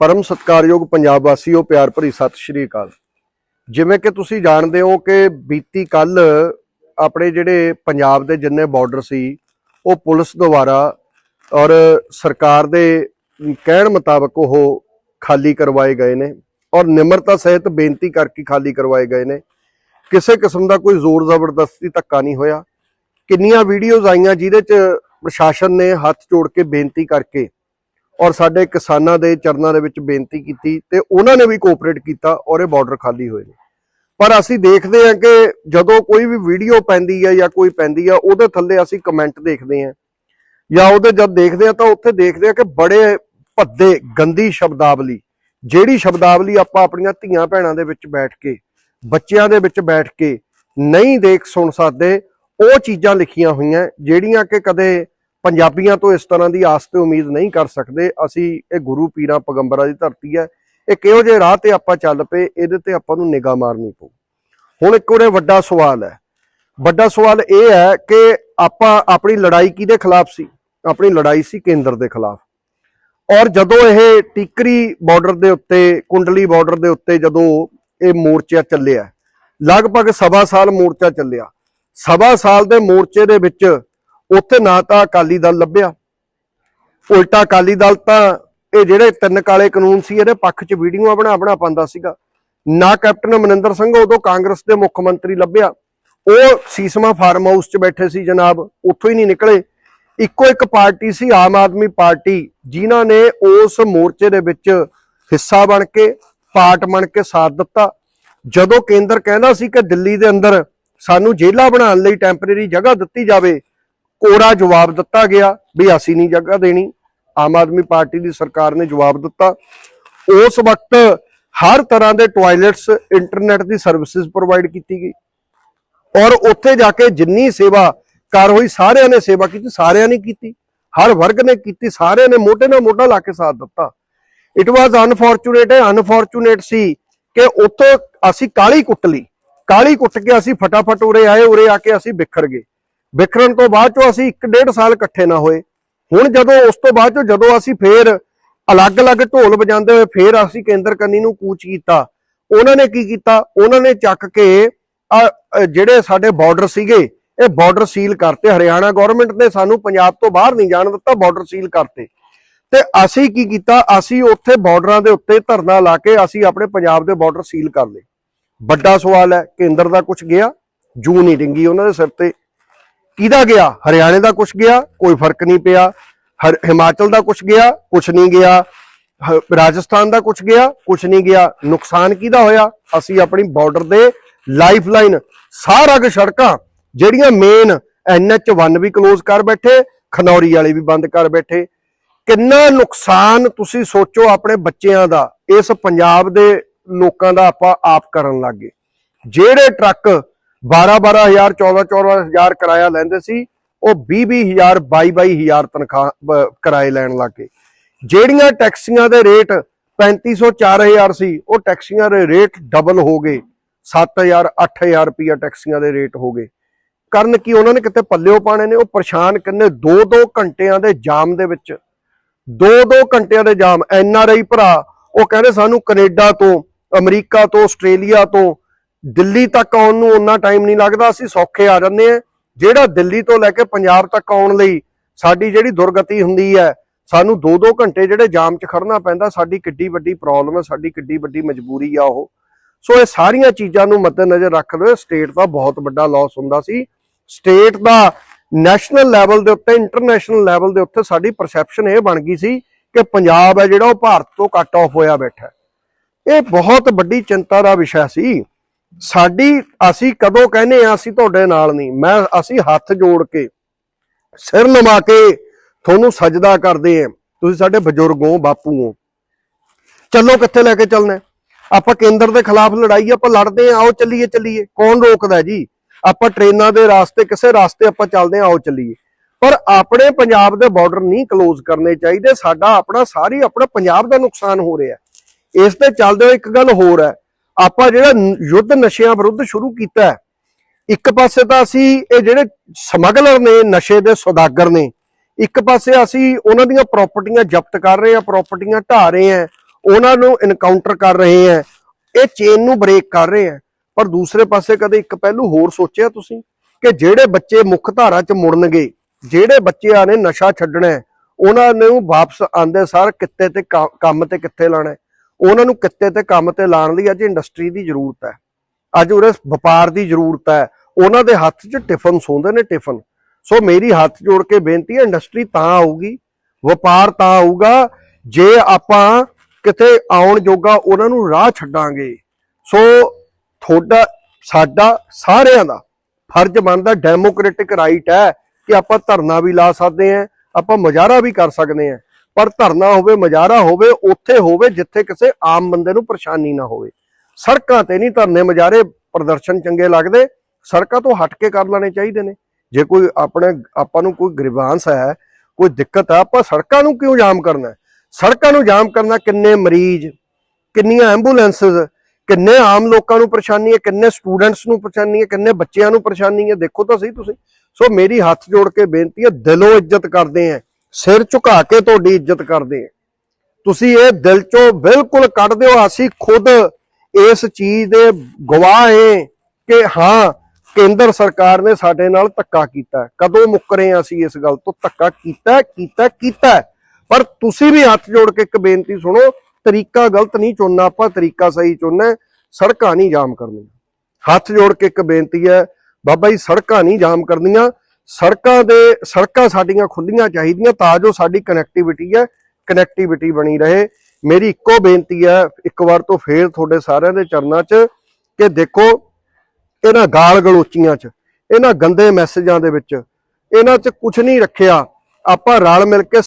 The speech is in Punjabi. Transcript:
ਪਰਮ ਸਤਕਾਰਯੋਗ ਪੰਜਾਬ ਵਾਸੀਓ, ਪਿਆਰ ਭਰੀ ਸਤਿ ਸ਼੍ਰੀ ਅਕਾਲ। ਜਿਵੇਂ ਕਿ ਤੁਸੀਂ ਜਾਣਦੇ ਹੋ ਕਿ ਬੀਤੀ ਕੱਲ ਆਪਣੇ ਜਿਹੜੇ ਪੰਜਾਬ ਦੇ ਜਿੰਨੇ ਬਾਰਡਰ ਸੀ, ਉਹ ਪੁਲਿਸ ਦੁਆਰਾ ਔਰ ਸਰਕਾਰ ਦੇ ਕਹਿਣ ਮੁਤਾਬਕ ਉਹ ਖਾਲੀ ਕਰਵਾਏ ਗਏ ਨੇ ਔਰ ਨਿਮਰਤਾ ਸਹਿਤ ਬੇਨਤੀ ਕਰਕੇ ਖਾਲੀ ਕਰਵਾਏ ਗਏ ਨੇ। ਕਿਸੇ ਕਿਸਮ ਦਾ ਕੋਈ ਜ਼ੋਰ ਜ਼ਬਰਦਸਤੀ ਧੱਕਾ ਨਹੀਂ ਹੋਇਆ। ਕਿੰਨੀਆਂ ਵੀਡੀਓਜ਼ ਆਈਆਂ ਜਿਹਦੇ ਚ ਪ੍ਰਸ਼ਾਸਨ ਨੇ ਹੱਥ ਜੋੜ ਕੇ ਬੇਨਤੀ ਕਰਕੇ ਔਰ ਸਾਡੇ ਕਿਸਾਨਾਂ ਦੇ ਚਰਨਾਂ ਦੇ ਵਿੱਚ ਬੇਨਤੀ ਕੀਤੀ ਤੇ ਉਹਨਾਂ ਨੇ ਵੀ ਕੋਆਪਰੇਟ ਕੀਤਾ ਔਰ ਇਹ ਬਾਰਡਰ ਖਾਲੀ ਹੋਏ ਨੇ। ਪਰ ਅਸੀਂ ਦੇਖਦੇ ਹਾਂ ਕਿ ਜਦੋਂ ਕੋਈ ਵੀ ਵੀਡੀਓ ਪੈਂਦੀ ਹੈ ਜਾਂ ਕੋਈ ਪੈਂਦੀ ਹੈ ਉਹਦੇ ਥੱਲੇ ਅਸੀਂ ਕਮੈਂਟ ਦੇਖਦੇ ਹਾਂ। ਜਾਂ ਉਹਦੇ ਜਦ ਦੇਖਦੇ ਹਾਂ ਤਾਂ ਉੱਥੇ ਦੇਖਦੇ ਹਾਂ ਕਿ ਬੜੇ ਭੱਦੇ, ਗੰਦੀ ਸ਼ਬਦਾਵਲੀ, ਜਿਹੜੀ ਸ਼ਬਦਾਵਲੀ ਆਪਾਂ ਆਪਣੀਆਂ ਧੀਆਂ ਭੈਣਾਂ ਦੇ ਵਿੱਚ ਬੈਠ ਕੇ, ਬੱਚਿਆਂ ਦੇ ਵਿੱਚ ਬੈਠ ਕੇ ਨਹੀਂ ਦੇਖ ਸੁਣ ਸਕਦੇ, ਉਹ ਚੀਜ਼ਾਂ ਲਿਖੀਆਂ ਹੋਈਆਂ ਜਿਹੜੀਆਂ ਕਿ ਕਦੇ ਪੰਜਾਬੀਆਂ ਤੋਂ ਇਸ ਤਰ੍ਹਾਂ ਦੀ ਆਸ ਤੇ ਉਮੀਦ ਨਹੀਂ ਕਰ ਸਕਦੇ। ਅਸੀਂ ਇਹ ਗੁਰੂ ਪੀਰਾਂ ਪੈਗੰਬਰਾਂ ਦੀ ਧਰਤੀ ਹੈ। ਇਹ ਕਿਹੋ ਜਿਹੇ ਰਾਹ ਤੇ ਆਪਾਂ ਚੱਲ ਪਏ, ਇਹਦੇ ਤੇ ਆਪਾਂ ਨੂੰ ਨਿਗਾਹ ਮਾਰਨੀ ਪਊ। ਹੁਣ ਇੱਕ ਉਹਦੇ ਵੱਡਾ ਸਵਾਲ ਹੈ। ਵੱਡਾ ਸਵਾਲ ਇਹ ਹੈ ਕਿ ਆਪਾਂ ਆਪਣੀ ਲੜਾਈ ਕਿਹਦੇ ਖਿਲਾਫ ਸੀ? ਆਪਣੀ ਲੜਾਈ ਸੀ ਕੇਂਦਰ ਦੇ ਖਿਲਾਫ। ਔਰ ਜਦੋਂ ਇਹ ਟਿਕਰੀ ਬਾਰਡਰ ਦੇ ਉੱਤੇ, ਕੁੰਡਲੀ ਬਾਰਡਰ ਦੇ ਉੱਤੇ ਜਦੋਂ ਇਹ ਮੋਰਚਾ ਚੱਲਿਆ, ਲਗਭਗ ਸਵਾ ਸਾਲ ਮੋਰਚਾ ਚੱਲਿਆ। ਸਵਾ ਸਾਲ ਦੇ ਮੋਰਚੇ ਦੇ ਵਿੱਚ ਉੱਥੇ ਨਾ ਤਾਂ ਅਕਾਲੀ ਦਲ ਲੱਭਿਆ। ਉਲਟਾ ਅਕਾਲੀ ਦਲ ਤਾਂ ਇਹ ਜਿਹੜੇ ਤਿੰਨ ਕਾਲੇ ਕਾਨੂੰਨ ਸੀ, ਇਹਦੇ ਪੱਖ 'ਚ ਵੀਡੀਓਆਂ ਬਣਾ ਬਣਾ ਪਾਉਂਦਾ ਸੀਗਾ। ਨਾ ਕੈਪਟਨ ਅਮਰਿੰਦਰ ਸਿੰਘ, ਉਦੋਂ ਕਾਂਗਰਸ ਦੇ ਮੁੱਖ ਮੰਤਰੀ ਲੱਭਿਆ। ਉਹ ਸੀਸਮਾ ਫਾਰਮ ਹਾਊਸ 'ਚ ਬੈਠੇ ਸੀ ਜਨਾਬ, ਉੱਥੋਂ ਹੀ ਨਹੀਂ ਨਿਕਲੇ। ਇੱਕੋ ਇੱਕ ਪਾਰਟੀ ਸੀ, ਆਮ ਆਦਮੀ ਪਾਰਟੀ, ਜਿਨ੍ਹਾਂ ਨੇ ਉਸ ਮੋਰਚੇ ਦੇ ਵਿੱਚ ਹਿੱਸਾ ਬਣ ਕੇ, ਪਾਰਟ ਬਣ ਕੇ ਸਾਥ ਦਿੱਤਾ। ਜਦੋਂ ਕੇਂਦਰ ਕਹਿੰਦਾ ਸੀ ਕਿ ਦਿੱਲੀ ਦੇ ਅੰਦਰ ਸਾਨੂੰ ਜੇਲ੍ਹਾਂ ਬਣਾਉਣ ਲਈ ਟੈਂਪਰੇਰੀ ਜਗ੍ਹਾ ਦਿੱਤੀ ਜਾਵੇ ਕੋੜਾ ਜਵਾਬ ਦਿੱਤਾ ਗਿਆ ਵੀ ਅਸੀਂ ਨਹੀਂ ਜਗ੍ਹਾ ਦੇਣੀ। ਆਮ ਆਦਮੀ ਪਾਰਟੀ ਦੀ ਸਰਕਾਰ ਨੇ ਜਵਾਬ ਦਿੱਤਾ। ਉਸ ਵਕਤ ਹਰ ਤਰ੍ਹਾਂ ਦੇ ਟਾਇਲਟਸ ਇੰਟਰਨੈਟ ਦੀ ਸਰਵਿਸਿਜ਼ ਪ੍ਰੋਵਾਈਡ ਕੀਤੀ ਗਈ। ਔਰ ਉੱਥੇ ਜਾ ਕੇ ਜਿੰਨੀ ਸੇਵਾ ਕਰ ਹੋਈ, ਸਾਰਿਆਂ ਨੇ ਸੇਵਾ ਕੀਤੀ, ਸਾਰਿਆਂ ਨੇ ਕੀਤੀ। ਹਰ ਵਰਗ ਨੇ ਕੀਤੀ, ਸਾਰਿਆਂ ਨੇ ਮੋਢੇ ਨਾਲ ਮੋਢਾ ਲਾ ਕੇ ਸਾਥ ਦਿੱਤਾ। ਇਟ ਵਾਸ ਅਨਫੋਰਚੂਨੇਟ ਹੈ ਅਨਫੋਰਚੂਨੇਟ ਸੀ ਕਿ ਉੱਥੋਂ ਅਸੀਂ ਕਾਲੀ ਕੁੱਟ ਲਈ। ਕਾਲੀ ਕੁੱਟ ਕੇ ਅਸੀਂ ਫਟਾਫਟ ਉਰੇ ਆਏ, ਉਰੇ ਆ ਕੇ ਅਸੀਂ ਬਿਖਰ ਗਏ। ਵਿਖਰਨ ਤੋਂ ਬਾਅਦ ਚੋਂ ਅਸੀਂ 1.5 ਸਾਲ ਇਕੱਠੇ ਨਾ ਹੋਏ। ਹੁਣ ਜਦੋਂ ਉਸ ਤੋਂ ਬਾਅਦ ਚੋਂ ਜਦੋਂ ਅਸੀਂ ਫੇਰ ਅਲੱਗ-ਅਲੱਗ ਢੋਲ ਵਜਾਉਂਦੇ ਹੋਏ ਫੇਰ ਅਸੀਂ ਕੇਂਦਰ ਕੰਨੀ ਨੂੰ ਕੂਚ ਕੀਤਾ। ਉਹਨਾਂ ਨੇ ਕੀ ਕੀਤਾ? ਉਹਨਾਂ ਨੇ ਚੱਕ ਕੇ ਜਿਹੜੇ ਸਾਡੇ ਬਾਰਡਰ ਸੀਗੇ, ਇਹ ਬਾਰਡਰ ਸੀਲ ਕਰਤੇ। ਹਰਿਆਣਾ ਗਵਰਨਮੈਂਟ ਨੇ ਸਾਨੂੰ ਪੰਜਾਬ ਤੋਂ ਬਾਹਰ ਨਹੀਂ ਜਾਣ ਦਿੱਤਾ ਬਾਰਡਰ ਸੀਲ ਕਰਤੇ। ਤੇ ਅਸੀਂ ਕੀ ਕੀਤਾ? ਅਸੀਂ ਉੱਥੇ ਬਾਰਡਰਾਂ ਦੇ ਉੱਤੇ ਧਰਨਾ ਲਾ ਕੇ ਅਸੀਂ ਆਪਣੇ ਪੰਜਾਬ ਦੇ ਬਾਰਡਰ ਸੀਲ ਕਰ ਲਏ। ਵੱਡਾ ਸਵਾਲ ਹੈ, ਕੇਂਦਰ ਦਾ ਕੁਝ ਗਿਆ, ਜੂ ਨਹੀਂ ਡਿੰਗੀ ਉਹਨਾਂ ਦੇ ਸਿਰ ਤੇ। ਕਿਹਦਾ ਗਿਆ? ਹਰਿਆਣੇ ਦਾ ਕੁਝ ਗਿਆ, ਕੋਈ ਫ਼ਰਕ ਨਹੀਂ ਪਿਆ। ਹਰ- ਹਿਮਾਚਲ ਦਾ ਕੁਝ ਗਿਆ ਕੁਝ ਨਹੀਂ ਗਿਆ। ਰਾਜਸਥਾਨ ਦਾ ਕੁਝ ਗਿਆ ਕੁਝ ਨਹੀਂ ਗਿਆ। ਨੁਕਸਾਨ ਕਿਹਦਾ ਹੋਇਆ? ਅਸੀਂ ਆਪਣੀ ਬਾਰਡਰ ਦੇ ਲਾਈਫਲਾਈਨ ਸਾਰਾ ਕੁ ਸੜਕਾਂ, ਜਿਹੜੀਆਂ ਮੇਨ ਐਨਐਚ 1 ਵੀ ਕਲੋਜ਼ ਕਰ ਬੈਠੇ, ਖਨੌਰੀ ਵਾਲੇ ਵੀ ਬੰਦ ਕਰ ਬੈਠੇ। ਕਿੰਨਾ ਨੁਕਸਾਨ ਤੁਸੀਂ ਸੋਚੋ ਆਪਣੇ ਬੱਚਿਆਂ ਦਾ। ਇਸ ਪੰਜਾਬ ਦੇ ਲੋਕਾਂ ਦਾ ਆਪਾਂ ਆਪ ਕਰਨ ਲੱਗੇ ਜਿਹੜੇ ਟਰੱਕ 12 12000 14 14000 ਕਿਰਾਇਆ ਲੈਂਦੇ ਸੀ। ਉਹ 20 20000 22 22000 ਤਨਖਾਹ ਕਿਰਾਏ ਲੈਣ ਲੱਗੇ ਜਿਹੜੀਆਂ ਟੈਕਸੀਆਂ ਦੇ ਰੇਟ 3500 4000 ਸੀ, ਉਹ ਟੈਕਸੀਆਂ ਦੇ ਰੇਟ ਡਬਲ ਹੋ ਗਏ। 7000 8000 ਰੁਪਿਆ ਟੈਕਸੀਆਂ ਦੇ ਰੇਟ ਹੋ ਗਏ। ਕਰਨ ਕੀ ਉਹਨਾਂ ਨੇ ਕਿਤੇ ਪੱਲਿਓ ਪਾਣੇ ਨੇ? ਉਹ ਪਰੇਸ਼ਾਨ ਕਿੰਨੇ? 2-2 ਘੰਟਿਆਂ ਦੇ ਜਾਮ ਦੇ ਵਿੱਚ। 2-2 ਘੰਟਿਆਂ ਦੇ ਜਾਮ। ਐਨ ਆਰ ਆਈ ਭਰਾ, ਉਹ ਕਹਿੰਦੇ ਸਾਨੂੰ ਕੈਨੇਡਾ ਤੋਂ, ਅਮਰੀਕਾ ਤੋਂ, ਆਸਟ੍ਰੇਲੀਆ ਤੋਂ ਦਿੱਲੀ ਤੱਕ ਆਉਣ ਨੂੰ ਉਨਾ ਟਾਈਮ ਨਹੀਂ ਲੱਗਦਾ, ਅਸੀਂ ਸੌਖੇ ਆ ਜਾਂਦੇ ਆ ਜਿਹੜਾ ਦਿੱਲੀ ਤੋਂ ਲੈ ਕੇ ਪੰਜਾਬ ਤੱਕ ਆਉਣ ਲਈ ਸਾਡੀ ਜਿਹੜੀ ਦੁਰਗਤੀ ਹੁੰਦੀ ਹੈ, ਸਾਨੂੰ 2-2 ਘੰਟੇ ਜਿਹੜੇ ਜਾਮ 'ਚ ਖੜਨਾ ਪੈਂਦਾ, ਸਾਡੀ ਕਿੱਡੀ ਵੱਡੀ ਪ੍ਰੋਬਲਮ ਹੈ, ਸਾਡੀ ਕਿੱਡੀ ਵੱਡੀ ਮਜਬੂਰੀ ਆ ਉਹ। ਸੋ ਇਹ ਸਾਰੀਆਂ ਚੀਜ਼ਾਂ ਨੂੰ ਮੱਦੇਨਜ਼ਰ ਰੱਖਦੇ ਹੋਏ ਸਟੇਟ ਦਾ ਬਹੁਤ ਵੱਡਾ ਲਾਸ ਹੁੰਦਾ ਸੀ। ਸਟੇਟ ਦਾ ਨੈਸ਼ਨਲ ਲੈਵਲ ਦੇ ਉੱਤੇ ਇੰਟਰਨੈਸ਼ਨਲ ਲੈਵਲ ਦੇ ਉੱਤੇ ਸਾਡੀ ਪਰਸੈਪਸ਼ਨ ਇਹ ਬਣ ਗਈ ਸੀ ਕਿ ਪੰਜਾਬ ਹੈ ਜਿਹੜਾ ਉਹ ਭਾਰਤ ਤੋਂ ਕੱਟ ਆਫ ਹੋਇਆ ਬੈਠਾ ਇਹ ਬਹੁਤ ਵੱਡੀ ਚਿੰਤਾ ਦਾ ਵਿਸ਼ਾ ਸੀ। ਸਾਡੀ ਅਸੀਂ ਕਦੋਂ ਕਹਿੰਦੇ ਆ ਅਸੀਂ ਤੁਹਾਡੇ ਨਾਲ ਨਹੀਂ। ਮੈਂ ਅਸੀਂ ਹੱਥ ਜੋੜ ਕੇ, ਸਿਰ ਨਮਾ ਕੇ ਤੁਹਾਨੂੰ ਸਜਦਾ ਕਰਦੇ ਆ ਤੁਸੀਂ ਸਾਡੇ ਬਜ਼ੁਰਗ ਹੋ, ਬਾਪੂ ਹੋ। ਚੱਲੋ ਕਿੱਥੇ ਲੈ ਕੇ ਚੱਲਣਾ ਆਪਾਂ ਕੇਂਦਰ ਦੇ ਖਿਲਾਫ ਲੜਾਈ, ਆਪਾਂ ਲੜਦੇ ਆ ਆਓ ਚੱਲੀਏ ਚੱਲੀਏ। ਕੌਣ ਰੋਕਦਾ ਜੀ? ਆਪਾਂ ਟ੍ਰੇਨਾਂ ਦੇ ਰਾਸਤੇ, ਕਿਸੇ ਰਾਸਤੇ ਆਪਾਂ ਚੱਲਦੇ ਆ ਆਓ ਚੱਲੀਏ। ਪਰ ਆਪਣੇ ਪੰਜਾਬ ਦੇ ਬਾਰਡਰ ਨਹੀਂ ਕਲੋਜ਼ ਕਰਨੇ ਚਾਹੀਦੇ। ਸਾਡਾ ਆਪਣਾ, ਸਾਰੀ ਆਪਣਾ ਪੰਜਾਬ ਦਾ ਨੁਕਸਾਨ ਹੋ ਰਿਹਾ ਇਸ ਤੇ ਚੱਲਦੇ ਹੋਏ ਇੱਕ ਗੱਲ ਹੋਰ ਹੈ। ਆਪਾਂ ਜਿਹੜਾ ਯੁੱਧ ਨਸ਼ਿਆਂ ਵਿਰੁੱਧ ਸ਼ੁਰੂ ਕੀਤਾ ਇੱਕ ਪਾਸੇ ਤਾਂ ਅਸੀਂ ਇਹ ਜਿਹੜੇ ਸਮਗਲਰ ਨੇ ਨਸ਼ੇ ਦੇ ਸੌਦਾਗਰ ਨੇ, ਇੱਕ ਪਾਸੇ ਅਸੀਂ ਉਹਨਾਂ ਦੀਆਂ ਪ੍ਰਾਪਰਟੀਆਂ ਜ਼ਬਤ ਕਰ ਰਹੇ ਆ ਪ੍ਰਾਪਰਟੀਆਂ ਢਾ ਰਹੇ ਆ ਉਹਨਾਂ ਨੂੰ ਇਨਕਾਊਂਟਰ ਕਰ ਰਹੇ ਹੈ, ਇਹ ਚੇਨ ਨੂੰ ਬ੍ਰੇਕ ਕਰ ਰਹੇ ਹੈ। ਪਰ ਦੂਸਰੇ ਪਾਸੇ ਕਦੇ ਇੱਕ ਪਹਿਲੂ ਹੋਰ ਸੋਚਿਆ ਤੁਸੀਂ? ਕਿ ਜਿਹੜੇ ਬੱਚੇ ਮੁੱਖ ਧਾਰਾ 'ਚ ਮੁੜਨਗੇ, ਜਿਹੜੇ ਬੱਚਿਆਂ ਨੇ ਨਸ਼ਾ ਛੱਡਣਾ ਉਹਨਾਂ ਨੂੰ ਵਾਪਸ ਆਂਦੇ ਸਾਰ ਕਿੱਤੇ ਤੇ ਕਾ- ਕੰਮ ਤੇ ਕਿੱਥੇ ਲਾਣਾ ਉਹਨਾਂ ਨੂੰ ਕਿੱਤੇ ਤੇ ਕੰਮ ਤੇ ਲਾਉਣ ਲਈ ਅੱਜ ਇੰਡਸਟਰੀ ਦੀ ਜ਼ਰੂਰਤ ਹੈ। ਅੱਜ ਉਰੇ ਵਪਾਰ ਦੀ ਜ਼ਰੂਰਤ ਹੈ। ਉਹਨਾਂ ਦੇ ਹੱਥ 'ਚ ਟਿਫਨ ਸੌਂਦੇ ਨੇ ਟਿਫਨ ਸੋ ਮੇਰੀ ਹੱਥ ਜੋੜ ਕੇ ਬੇਨਤੀ ਹੈ ਇੰਡਸਟਰੀ ਤਾਂ ਆਊਗੀ, ਵਪਾਰ ਤਾਂ ਆਊਗਾ। ਜੇ ਆਪਾਂ ਕਿਤੇ ਆਉਣ ਜੋਗਾ ਉਹਨਾਂ ਨੂੰ ਰਾਹ ਛੱਡਾਂਗੇ, ਸੋ ਤੁਹਾਡਾ, ਸਾਡਾ ਸਾਰਿਆਂ ਦਾ ਫਰਜ਼ ਬਣਦਾ ਡੈਮੋਕ੍ਰੈਟਿਕ ਰਾਈਟ ਹੈ ਕਿ ਆਪਾਂ ਧਰਨਾ ਵੀ ਲਾ ਸਕਦੇ ਹਾਂ, ਆਪਾਂ ਮੁਜ਼ਾਹਰਾ ਵੀ ਕਰ ਸਕਦੇ ਹਾਂ। ਪਰ ਧਰਨਾ ਹੋਵੇ ਮੁਜ਼ਾਹਰਾ ਹੋਵੇ, ਉੱਥੇ ਹੋਵੇ ਜਿੱਥੇ ਕਿਸੇ ਆਮ ਬੰਦੇ ਨੂੰ ਪਰੇਸ਼ਾਨੀ ਨਾ ਹੋਵੇ। ਸੜਕਾਂ ਤੇ ਨਹੀਂ ਧਰਨੇ ਮੁਜ਼ਾਹਰੇ ਪ੍ਰਦਰਸ਼ਨ ਚੰਗੇ ਲੱਗਦੇ, ਸੜਕਾਂ ਤੋਂ ਹਟ ਕੇ ਕਰ ਲੈਣੇ ਚਾਹੀਦੇ ਨੇ। ਜੇ ਕੋਈ ਆਪਣੇ, ਆਪਾਂ ਨੂੰ ਕੋਈ ਗ੍ਰਿਵਾਂਸ ਹੈ, ਕੋਈ ਦਿੱਕਤ ਹੈ, ਆਪਾਂ ਸੜਕਾਂ ਨੂੰ ਕਿਉਂ ਜਾਮ ਕਰਨਾ ਸੜਕਾਂ ਨੂੰ ਜਾਮ ਕਰਨਾ ਕਿੰਨੇ ਮਰੀਜ਼, ਕਿੰਨੀਆਂ ਐਂਬੂਲੈਂਸਸ, ਕਿੰਨੇ ਆਮ ਲੋਕਾਂ ਨੂੰ ਪਰੇਸ਼ਾਨੀ ਹੈ, ਕਿੰਨੇ ਸਟੂਡੈਂਟਸ ਨੂੰ ਪਰੇਸ਼ਾਨੀ ਹੈ, ਕਿੰਨੇ ਬੱਚਿਆਂ ਨੂੰ ਪਰੇਸ਼ਾਨੀ ਹੈ, ਦੇਖੋ ਤਾਂ ਸਹੀ ਤੁਸੀਂ। ਸੋ ਮੇਰੀ ਹੱਥ ਜੋੜ ਕੇ ਬੇਨਤੀ ਹੈ, ਦਿਲੋਂ ਇੱਜ਼ਤ ਕਰਦੇ ਆ ਸਿਰ ਝੁਕਾ ਕੇ ਤੁਹਾਡੀ ਇੱਜ਼ਤ ਕਰਦੇ ਤੁਸੀਂ ਇਹ ਦਿਲ ਚੋਂ ਬਿਲਕੁਲ ਕੱਢ ਦਿਓ, ਅਸੀਂ ਖੁਦ ਇਸ ਚੀਜ਼ ਦੇ ਗਵਾਹ ਹੈ ਕਿ ਹਾਂ, ਕੇਂਦਰ ਸਰਕਾਰ ਨੇ ਸਾਡੇ ਨਾਲ ਧੱਕਾ ਕੀਤਾ। ਕਦੋਂ ਮੁੱਕਰੇ ਅਸੀਂ ਇਸ ਗੱਲ ਤੋਂ? ਧੱਕਾ ਕੀਤਾ ਕੀਤਾ ਕੀਤਾ। ਪਰ ਤੁਸੀਂ ਵੀ ਹੱਥ ਜੋੜ ਕੇ ਇੱਕ ਬੇਨਤੀ ਸੁਣੋ, ਤਰੀਕਾ ਗਲਤ ਨਹੀਂ ਚੁਣਨਾ, ਆਪਾਂ ਤਰੀਕਾ ਸਹੀ ਚੁਣਨਾ ਸੜਕਾਂ ਨਹੀਂ ਜਾਮ ਕਰਨੀਆਂ। ਹੱਥ ਜੋੜ ਕੇ ਇੱਕ ਬੇਨਤੀ ਹੈ, ਬਾਬਾ ਜੀ, ਸੜਕਾਂ ਨਹੀਂ ਜਾਮ ਕਰਨੀਆਂ। ਸੜਕਾਂ ਦੇ, ਸੜਕਾਂ ਸਾਡੀਆਂ ਖੁੱਲੀਆਂ ਚਾਹੀਦੀਆਂ ਤਾਂ ਜੋ ਸਾਡੀ ਕਨੈਕਟੀਵਿਟੀ ਹੈ ਕਨੈਕਟੀਵਿਟੀ ਬਣੀ ਰਹੇ। ਮੇਰੀ ਇੱਕੋ ਬੇਨਤੀ ਹੈ, ਇੱਕ ਵਾਰ ਤੋਂ ਫੇਰ ਤੁਹਾਡੇ ਸਾਰਿਆਂ ਦੇ ਚਰਨਾਂ 'ਚ ਕਿ ਦੇਖੋ, ਇਹਨਾਂ ਗਾਲ ਗਲੋਚੀਆਂ 'ਚ, ਇਹਨਾਂ ਗੰਦੇ ਮੈਸੇਜਾਂ ਦੇ ਵਿੱਚ, ਇਹਨਾਂ 'ਚ ਕੁਝ ਨਹੀਂ ਰੱਖਿਆ। ਆਪਾਂ ਰਲ ਮਿਲ ਕੇ